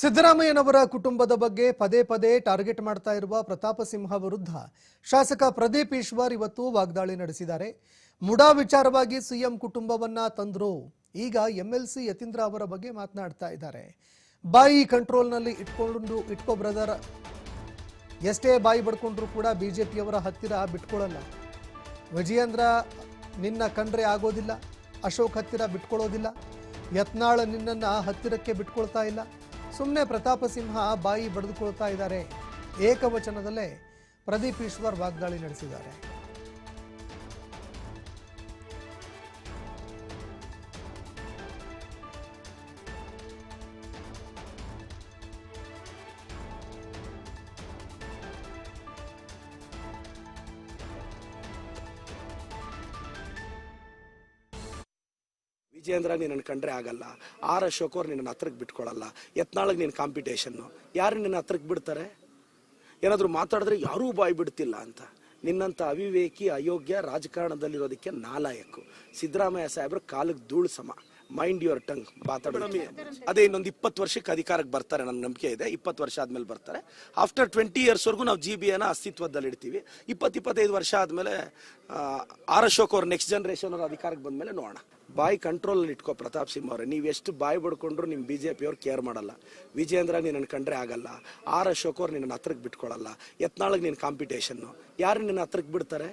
ಸಿದ್ದರಾಮಯ್ಯನವರ ಕುಟುಂಬದ ಬಗ್ಗೆ ಪದೇ ಪದೇ ಟಾರ್ಗೆಟ್ ಮಾಡ್ತಾ ಇರುವ ಪ್ರತಾಪ ಸಿಂಹ ವಿರುದ್ಧ ಶಾಸಕ ಪ್ರದೀಪ್ ಈಶ್ವರ್ ಇವತ್ತು ವಾಗ್ದಾಳಿ ನಡೆಸಿದ್ದಾರೆ. ಮುಡಾ ವಿಚಾರವಾಗಿ ಸಿಎಂ ಕುಟುಂಬವನ್ನ ತಂದ್ರು. ಈಗ ಎಂಎಲ್ಸಿ ಯತೀಂದ್ರ ಅವರ ಬಗ್ಗೆ ಮಾತನಾಡ್ತಾ ಇದ್ದಾರೆ. ಬಾಯಿ ಕಂಟ್ರೋಲ್ನಲ್ಲಿ ಇಟ್ಕೊಂಡು, ಇಟ್ಕೋ ಬ್ರದರ್. ಎಷ್ಟೇ ಬಾಯಿ ಬಡ್ಕೊಂಡ್ರು ಕೂಡ ಬಿಜೆಪಿಯವರ ಹತ್ತಿರ ಬಿಟ್ಕೊಳ್ಳಲ್ಲ ವಿಜಯೇಂದ್ರ, ನಿನ್ನ ಕಂಡ್ರೆ ಆಗೋದಿಲ್ಲ. ಅಶೋಕ್ ಹತ್ತಿರ ಬಿಟ್ಕೊಳ್ಳೋದಿಲ್ಲ ಯತ್ನಾಳ ನಿನ್ನನ್ನು ಹತ್ತಿರಕ್ಕೆ ಬಿಟ್ಕೊಳ್ತಾ ಇಲ್ಲ. ಸುಮ್ಮನೆ ಪ್ರತಾಪ ಸಿಂಹ ಬಾಯಿ ಬಡಿದುಕೊಳ್ತಾ ಇದ್ದಾರೆ. ಏಕವಚನದಲ್ಲೇ ಪ್ರದೀಪ್ ಈಶ್ವರ್ ವಾಗ್ದಾಳಿ ನಡೆಸಿದ್ದಾರೆ. ವಿಜೇಂದ್ರ ನಿನ್ನನ್ನು ಕಂಡ್ರೆ ಆಗಲ್ಲ. ಆರ್ ಅಶೋಕ್ ಅವ್ರು ನಿನ್ನ ಹತ್ರಕ್ಕೆ ಬಿಟ್ಕೊಳಲ್ಲ. ಯತ್ನಾಳಗ್ ನಿನ್ನ ಕಾಂಪಿಟೇಷನ್ನು ಯಾರು ನಿನ್ನ ಹತ್ರಕ್ಕೆ ಬಿಡ್ತಾರೆ? ಏನಾದರೂ ಮಾತಾಡಿದ್ರೆ ಯಾರೂ ಬಾಯಿ ಬಿಡ್ತಿಲ್ಲ ಅಂತ. ನಿನ್ನಂಥ ಅವಿವೇಕಿ, ಅಯೋಗ್ಯ ರಾಜಕಾರಣದಲ್ಲಿರೋದಕ್ಕೆ ನಾಲಾಯಕ್ಕು ಸಿದ್ದರಾಮಯ್ಯ ಸಾಹೇಬ್ರು ಕಾಲಕ್ಕೆ ಧೂಳು ಸಮ. ಮೈಂಡ್ ಯುವರ್ ಟಂಗ್ ಮಾತಾಡೋದು ಅದೇ ಇನ್ನೊಂದು ಇಪ್ಪತ್ತು ವರ್ಷಕ್ಕೆ ಅಧಿಕಾರಕ್ಕೆ ಬರ್ತಾರೆ ನನ್ನ ನಂಬಿಕೆ ಇದೆ. ಇಪ್ಪತ್ತು ವರ್ಷ ಆದ್ಮೇಲೆ ಬರ್ತಾರೆ. ಆಫ್ಟರ್ ಟ್ವೆಂಟಿ ಇಯರ್ಸ್ವರೆಗೂ ನಾವು ಜಿ ಬಿ ಎನ ಅಸ್ತಿತ್ವದಲ್ಲಿ ಇಡ್ತೀವಿ. ಇಪ್ಪತ್ತು ಇಪ್ಪತ್ತೈದು ವರ್ಷ ಆದಮೇಲೆ ಆರ್ ಅಶೋಕ್ ಅವ್ರ ನೆಕ್ಸ್ಟ್ ಜನರೇಷನ್ ಅವ್ರ ಅಧಿಕಾರಕ್ಕೆ ಬಂದಮೇಲೆ ನೋಡೋಣ. ಬಾಯಿ ಕಂಟ್ರೋಲ್ ಇಟ್ಕೋ ಪ್ರತಾಪ್ ಸಿಂಹ ಅವರೇ. ನೀವು ಎಷ್ಟು ಬಾಯಿ ಬಡ್ಕೊಂಡ್ರು ನಿಮ್ಮ ಬಿ ಜೆ ಪಿಯವ್ರು ಕೇರ್ ಮಾಡಲ್ಲ. ವಿಜೇಂದ್ರ ನೀನು ಕಂಡ್ರೆ ಆಗಲ್ಲ. ಆರ್ ಅಶೋಕ್ ಅವ್ರು ನಿನ್ನ ಹತ್ರಕ್ಕೆ ಬಿಟ್ಕೊಳ್ಳಲ್ಲ ಯತ್ನಾಳಗ್ ನೀನು ಕಾಂಪಿಟೇಷನ್ನು ಯಾರು ನಿನ್ನ ಹತ್ರಕ್ಕೆ ಬಿಡ್ತಾರೆ?